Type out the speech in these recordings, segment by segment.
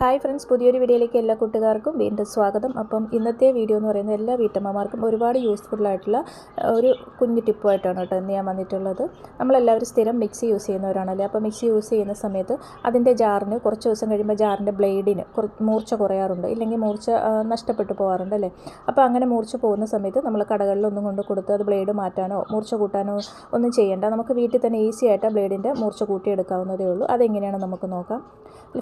Hi friends പുതിയൊരു വീഡിയോയിലേക്ക് എല്ലാ കൂട്ടുകാർക്കും വീണ്ടും സ്വാഗതം. അപ്പം ഇന്നത്തെ വീഡിയോ എന്ന് പറയുന്നത് എല്ലാ വീട്ടമ്മമാർക്കും ഒരുപാട് യൂസ്ഫുൾ ആയിട്ടുള്ള ഒരു കുഞ്ഞു ടിപ്പുമായിട്ടാണ് കേട്ടോ ഇന്ന് ഞാൻ വന്നിട്ടുള്ളത്. നമ്മളെല്ലാവരും സ്ഥിരം മിക്സി യൂസ് ചെയ്യുന്നവരാണല്ലേ? അപ്പോൾ മിക്സി യൂസ് ചെയ്യുന്ന സമയത്ത് അതിന്റെ ജാറിന് കുറച്ച് ദിവസം കഴിയുമ്പോൾ ജാറിന്റെ ബ്ലേഡിന് മൂർച്ച കുറയാറുണ്ട്. ഇല്ലെങ്കിൽ മൂർച്ച നഷ്ടപ്പെട്ടു പോകാറുണ്ട് അല്ലേ? അപ്പോൾ അങ്ങനെ മൂർച്ച പോകുന്ന സമയത്ത് നമ്മൾ കടകളിലൊന്നും കൊണ്ട് കൊടുത്ത് അത് ബ്ലേഡ് മാറ്റാനോ മൂർച്ച കൂട്ടാനോ ഒന്നും ചെയ്യേണ്ട. നമുക്ക് വീട്ടിൽ തന്നെ ഈസി ആയിട്ട് ബ്ലേഡിന്റെ മൂർച്ച കൂട്ടിയെടുക്കാവുന്നതേ ഉള്ളൂ. അതെങ്ങനെയാണ് നമുക്ക് നോക്കാം.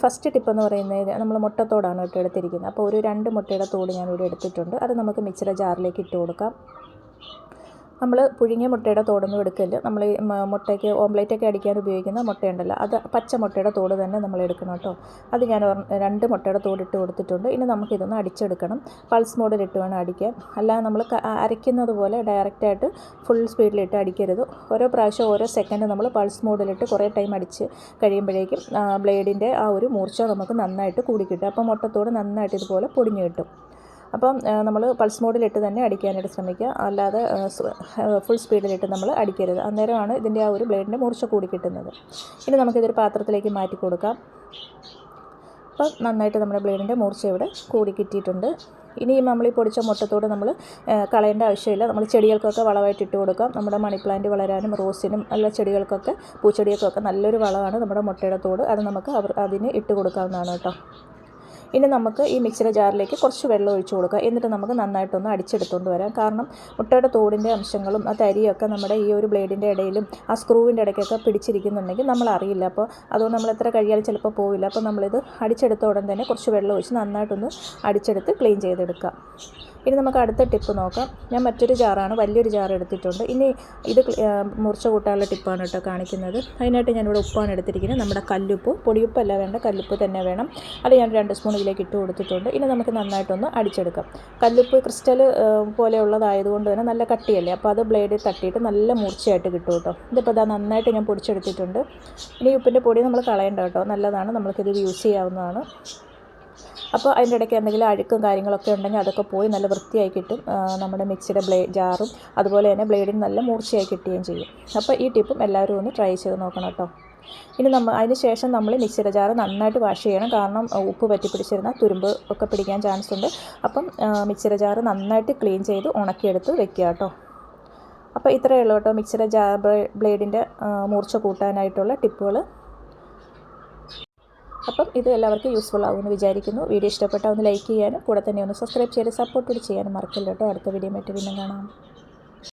ഫസ്റ്റ് ടിപ്പ് എന്ന് പറയുന്നത് നമ്മൾ മുട്ടത്തോടാണ് കേട്ടോ എടുത്തിരിക്കുന്നത്. അപ്പോൾ ഒരു രണ്ട് മുട്ടയുടെ തോട് ഞാൻ ഇവിടെ എടുത്തിട്ടുണ്ട്. അത് നമുക്ക് മിക്സിയുടെ ജാറിലേക്ക് ഇട്ട് കൊടുക്കാം. നമ്മൾ പുഴുങ്ങിയ മുട്ടയുടെ തോടൊന്നും എടുക്കില്ല നമ്മൾ ഈ മുട്ടയ്ക്ക് ഓംലേറ്റൊക്കെ അടിക്കാൻ ഉപയോഗിക്കുന്ന മുട്ടയുണ്ടല്ലോ. അത് പച്ച മുട്ടയുടെ തോട് തന്നെ നമ്മൾ എടുക്കണം കേട്ടോ. അത് ഞാൻ രണ്ട് മുട്ടയുടെ തോട് ഇട്ട് കൊടുത്തിട്ടുണ്ട്. ഇനി നമുക്കിതൊന്ന് അടിച്ചെടുക്കണം. പൾസ് മോഡിലിട്ട് വേണം അടിക്കാൻ. അല്ലാതെ നമ്മൾ അരയ്ക്കുന്നത് പോലെ ഡയറക്റ്റായിട്ട് ഫുൾ സ്പീഡിലിട്ട് അടിക്കരുത്. ഓരോ പ്രാവശ്യം ഓരോ സെക്കൻഡ് നമ്മൾ പൾസ് മോഡിലിട്ട് കുറേ ടൈം അടിച്ച് കഴിയുമ്പോഴേക്കും ബ്ലേഡിന്റെ ആ ഒരു മൂർച്ച നമുക്ക് നന്നായിട്ട് കൂടി കിട്ടും. അപ്പോൾ മുട്ടത്തോട് നന്നായിട്ട് ഇതുപോലെ പൊടിഞ്ഞു കിട്ടും. അപ്പം നമ്മൾ പൾസ് മോഡിലിട്ട് തന്നെ അടിക്കാനായിട്ട് ശ്രമിക്കുക. അല്ലാതെ ഫുൾ സ്പീഡിലിട്ട് നമ്മൾ അടിക്കരുത്. അന്നേരമാണ് ഇതിന്റെ ആ ഒരു ബ്ലേഡിന്റെ മൂർച്ച കൂടി കിട്ടുന്നത്. ഇനി നമുക്കിതൊരു പാത്രത്തിലേക്ക് മാറ്റി കൊടുക്കാം. അപ്പം നന്നായിട്ട് നമ്മുടെ ബ്ലേഡിന്റെ മൂർച്ച ഇവിടെ കൂടി കിട്ടിയിട്ടുണ്ട്. ഇനി നമ്മൾ ഈ പൊടിച്ച മുട്ടത്തോട് നമ്മൾ കളയേണ്ട ആവശ്യമില്ല. നമ്മൾ ചെടികൾക്കൊക്കെ വളമായിട്ട് ഇട്ട് കൊടുക്കാം. നമ്മുടെ മണി പ്ലാന്റ് വളരാനും റോസിനും എല്ലാ ചെടികൾക്കൊക്കെ പൂച്ചെടികൾക്കൊക്കെ നല്ലൊരു വളമാണ് നമ്മുടെ മുട്ടയുടെ തോട്. അത് നമുക്ക് അവർ അതിന് ഇട്ട് കൊടുക്കാവുന്നതാണ് കേട്ടോ. ഇനി നമുക്ക് ഈ മിക്സിയുടെ ജാറിലേക്ക് കുറച്ച് വെള്ളം ഒഴിച്ചു കൊടുക്കുക. എന്നിട്ട് നമുക്ക് നന്നായിട്ടൊന്ന് അടിച്ചെടുത്തുകൊണ്ട് വരാം. കാരണം മുട്ടയുടെ തോടിന്റെ അംശങ്ങളും ആ തരിയൊക്കെ നമ്മുടെ ഈ ഒരു ബ്ലേഡിന്റെ ഇടയിലും ആ സ്ക്രൂവിന്റെ ഇടയ്ക്കൊക്കെ പിടിച്ചിരിക്കുന്നുണ്ടെങ്കിൽ നമ്മൾ അറിയില്ല. അപ്പോൾ അതുകൊണ്ട് നമ്മൾ എത്ര കഴിയാൽ ചിലപ്പോൾ പോവില്ല. അപ്പോൾ നമ്മളിത് അടിച്ചെടുത്ത ഉടൻ തന്നെ കുറച്ച് വെള്ളം ഒഴിച്ച് നന്നായിട്ടൊന്ന് അടിച്ചെടുത്ത് ക്ലീൻ ചെയ്തെടുക്കാം ഇനി നമുക്ക് അടുത്ത ടിപ്പ് നോക്കാം. ഞാൻ മറ്റൊരു ജാറാണ് വലിയൊരു ജാർ എടുത്തിട്ടുണ്ട്. ഇനി ഇത് മുറിച്ച കൂട്ടാനുള്ള ടിപ്പാണ് കേട്ടോ കാണിക്കുന്നത്. അതിനായിട്ട് ഞാനിവിടെ ഉപ്പാണ് എടുത്തിരിക്കുന്നത്. നമ്മുടെ കല്ലുപ്പ് പൊടിയുപ്പല്ല വേണ്ട കല്ലുപ്പ് തന്നെ വേണം. അത് ഞാൻ രണ്ട് സ്പൂൺ ഇതിലേക്ക് ഇട്ട് കൊടുത്തിട്ടുണ്ട്. ഇനി നമുക്ക് നന്നായിട്ടൊന്ന് അടിച്ചെടുക്കാം. കല്ലുപ്പ് ക്രിസ്റ്റൽ പോലെയുള്ളതായതുകൊണ്ട് തന്നെ നല്ല കട്ടിയല്ലേ? അപ്പോൾ അത് ബ്ലേഡിൽ തട്ടിയിട്ട് നല്ല മൂർച്ചയായിട്ട് കിട്ടും കേട്ടോ. ഇതിപ്പോൾ അത് നന്നായിട്ട് ഞാൻ പൊടിച്ചെടുത്തിട്ടുണ്ട്. ഇനി ഉപ്പിന്റെ പൊടി നമ്മൾ കളയേണ്ട കേട്ടോ. നല്ലതാണ്. നമുക്കിത് യൂസ് ചെയ്യാവുന്നതാണ്. അപ്പോൾ അതിന്റെ ഇടയ്ക്ക് എന്തെങ്കിലും അഴുക്കും കാര്യങ്ങളൊക്കെ ഉണ്ടെങ്കിൽ അതൊക്കെ പോയി നല്ല വൃത്തിയായി കിട്ടും. നമ്മുടെ മിക്സിയുടെ ബ്ലേ ജാറും അതുപോലെ തന്നെ ബ്ലേഡിന് നല്ല മൂർച്ചയായി കിട്ടുകയും ചെയ്യും. അപ്പോൾ ഈ ടിപ്പും എല്ലാവരും ഒന്ന് ട്രൈ ചെയ്ത് നോക്കണം കേട്ടോ. ഇനി നമ്മൾ അതിന് ശേഷം നമ്മൾ മിക്സിയുടെ ജാറ് നന്നായിട്ട് വാഷ് ചെയ്യണം. കാരണം ഉപ്പ് പറ്റി പിടിച്ചിരുന്ന തുരുമ്പ് ഒക്കെ പിടിക്കാൻ ചാൻസ് ഉണ്ട്. അപ്പം മിക്സിയുടെ ജാറ് നന്നായിട്ട് ക്ലീൻ ചെയ്ത് ഉണക്കിയെടുത്ത് വെക്കുക കേട്ടോ. അപ്പോൾ ഇത്രയേ ഉള്ളൂ കേട്ടോ മിക്സിയുടെ ജാ ബ്ലേഡിന്റെ മൂർച്ച കൂട്ടാനായിട്ടുള്ള ടിപ്പുകൾ. അപ്പം ഇത് എല്ലാവർക്കും യൂസ്ഫുൾ ആകുമെന്ന് വിചാരിക്കുന്നു. വീഡിയോ ഇഷ്ടപ്പെട്ടാൽ ഒന്ന് ലൈക്ക് ചെയ്യാനും കൂടെ തന്നെ ഒന്ന് സബ്സ്ക്രൈബ് ചെയ്ത് സപ്പോർട്ട് കൂടി ചെയ്യാനും മറക്കില്ല കേട്ടോ. അടുത്ത വീഡിയോ മറ്റു പിന്നെ കാണാം.